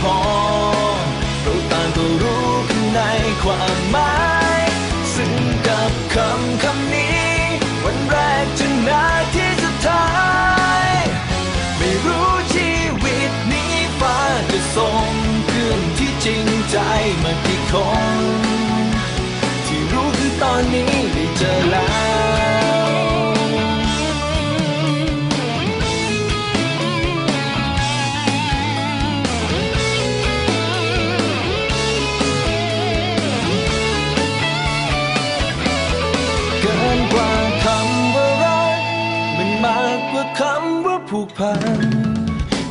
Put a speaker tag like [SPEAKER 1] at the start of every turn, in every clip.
[SPEAKER 1] พอเราต่างก็รู้กันในความหมาย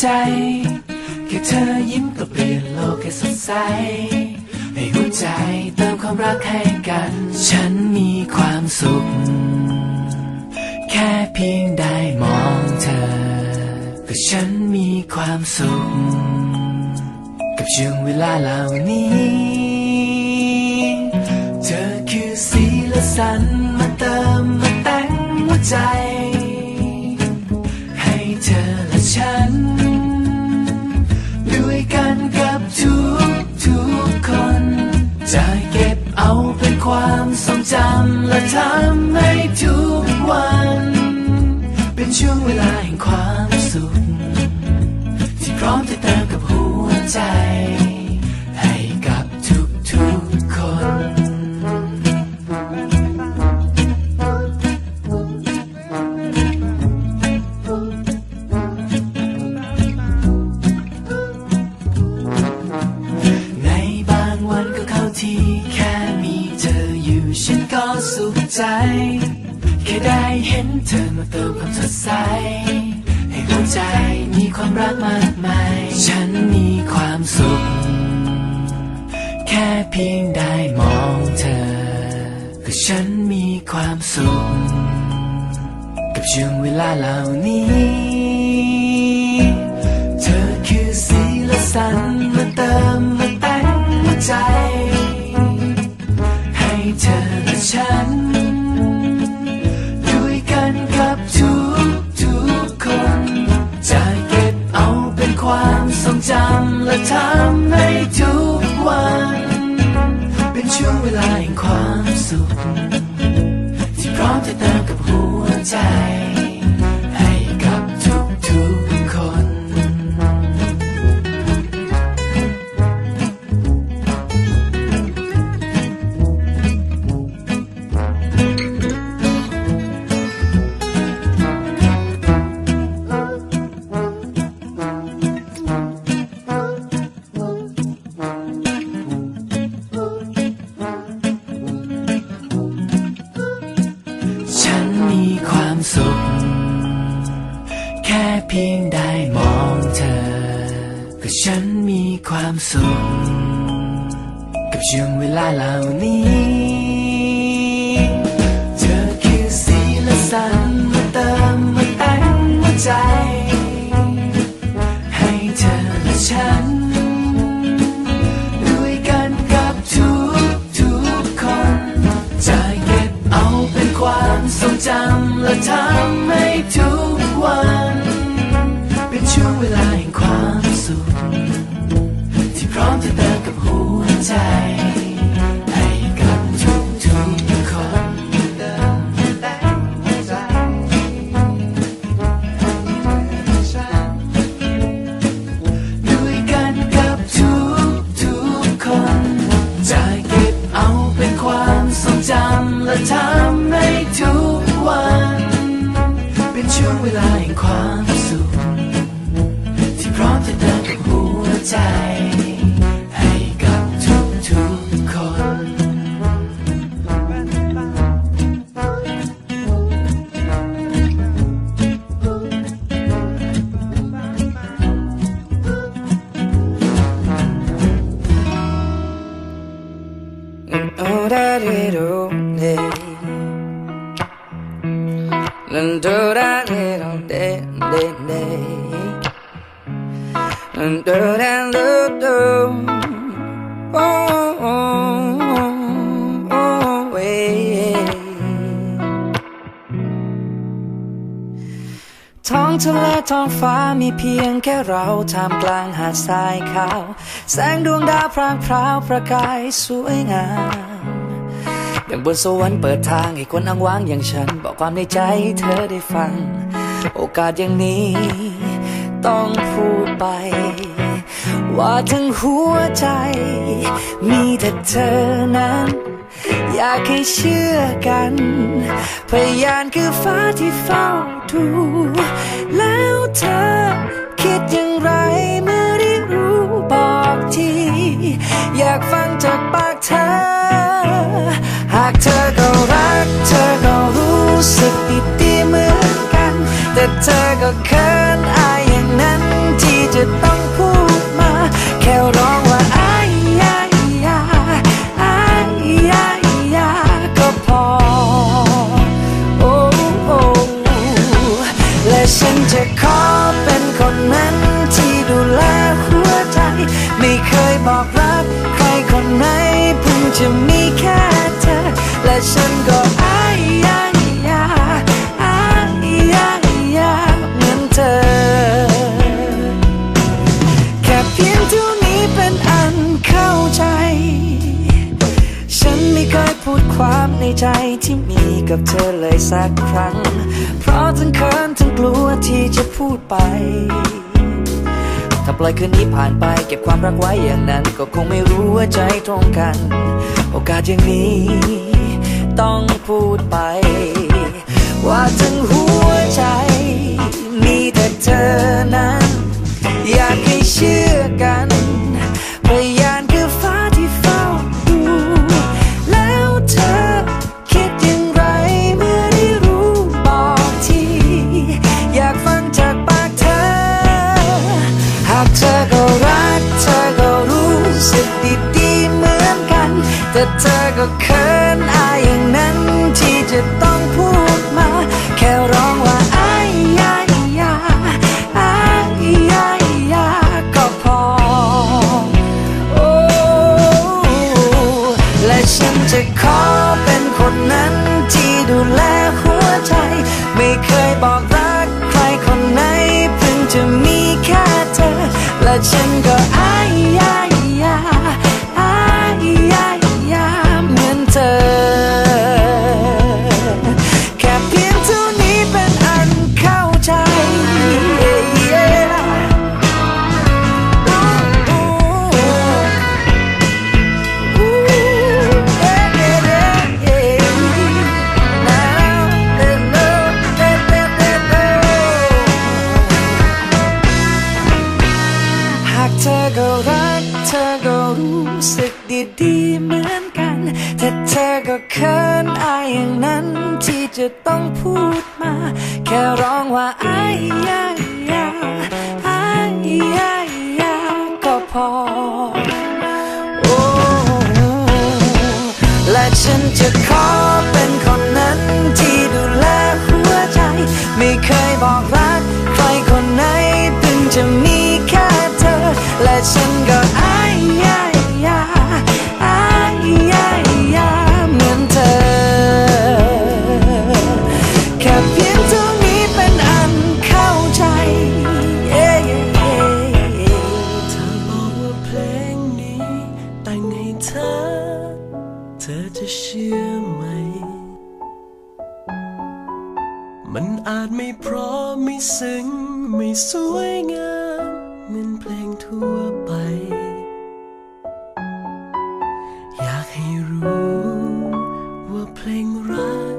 [SPEAKER 1] ใจ แค่
[SPEAKER 2] เธอยิ้มก็เปลี่ยนโลกให้สดใส ให้หัวใจเติมความรักให้กัน ฉันมีความสุข แค่เพียงได้มองเธอ ก็ฉันมีความสุข กับช่วงเวลาเหล่านี้ เธอคือสีและสันมาเติมมาแต่งหัวใจ ทำให้ทุกวัน เป็นช่วงเวลาแห่งความสุข ที่พร้อมจะเติมกับหัวใจ ได้เห็นเธอมาเติมความสดใส ให้หัวใจมีความรักมากมาย ฉันมีความสุข แค่เพียงได้มองเธอ ก็ฉันมีความสุข กับช่วงเวลาเหล่านี้ เธอคือสีและสันมาเติมมาแต่งหัวใจ ให้เธอและฉัน หั ฉันมีความสุข กับช่วงเวลาเหล่านี้ เธอคือสีและสันมาเติมมาแต่งหัวใจ ให้เธอและฉัน ด้วยกันกับทุกทุกๆคน จะเก็บเอาเป็นความทรงจำและทำให้ทุก ให้ทุกวัน เป็นช่วงเวลาแห่งความสุข ที่พร้อมจะเดินกับหัวใจ ให้กับทุกทุกๆคน
[SPEAKER 3] Oh, da di do, de. Dun do da di do, de, de, de. Dun do da do, do. Oh, oh, oh, oh, way. ท้องทะเลท้องฟ้ามีเพียงแค่เราท่ามกลางหาดทรายขาว แสงดวงดาวพรางพราวประกายสวยงาม อย่างบนสวรรค์เปิดทางให้คนอ้างว้างอย่างฉัน บอกความในใจใเธอได้ฟัง โอกาสอย่างนี้ ต้องพูดไป ว่าทั้งหัวใจ มีแต่เธอนั้น อยากให้เชื่อกัน พยานคือฟ้าที่เฝ้าดู แล้วเธอ แต่ ใจที่มีกับเธอเลยสักครั้ง เพราะทั้งเขินทั้งกลัวที่จะพูดไป ถ้าปล่อยคืนนี้ผ่านไปเก็บความรักไว้อย่างนั้น ก็คงไม่รู้ว่าใจตรงกัน โอกาสอย่างนี้ ต้องพูดไป ว่าทั้งหัวใจ มีแต่เธอนั้น อยากให้เชื่อกัน ต้องพูดมา แค่ร้องว่าอายายาอายายาก็พอ โอ้และฉันจะขอเป็นคนนั้นที่ดูแลหัวใจ ไม่เคยบอกรัก ใครคนไหนเพิ่งจะมีแค่เธอ และฉันก็อ ให้รู้ ว่าเพลง
[SPEAKER 4] รัก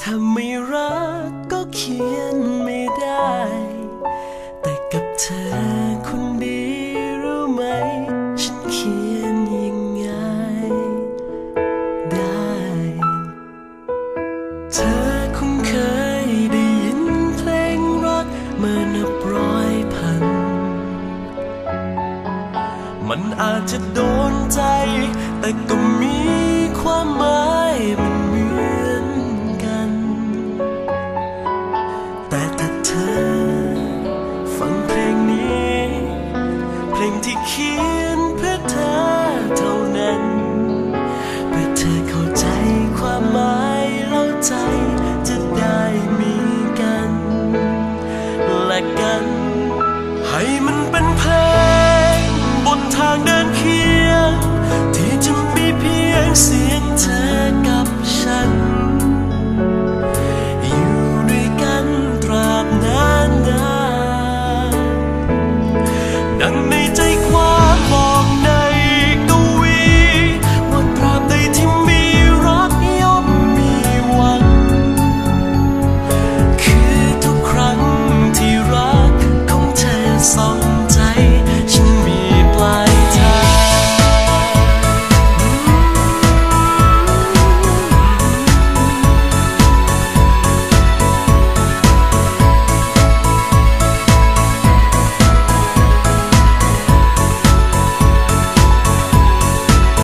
[SPEAKER 4] ถ้าไม่รักก็เขียน มันอาจจะโดนใจ แต่ก็มีความหมายมันเหมือนกัน แต่ถ้าเธอ ฟังเพลงนี้ เพลงที่เขียนเพื่อเธอเท่านั้น เพื่อเธอเข้าใจความหมายแล้วใจจะได้มีกัน และกันให้มัน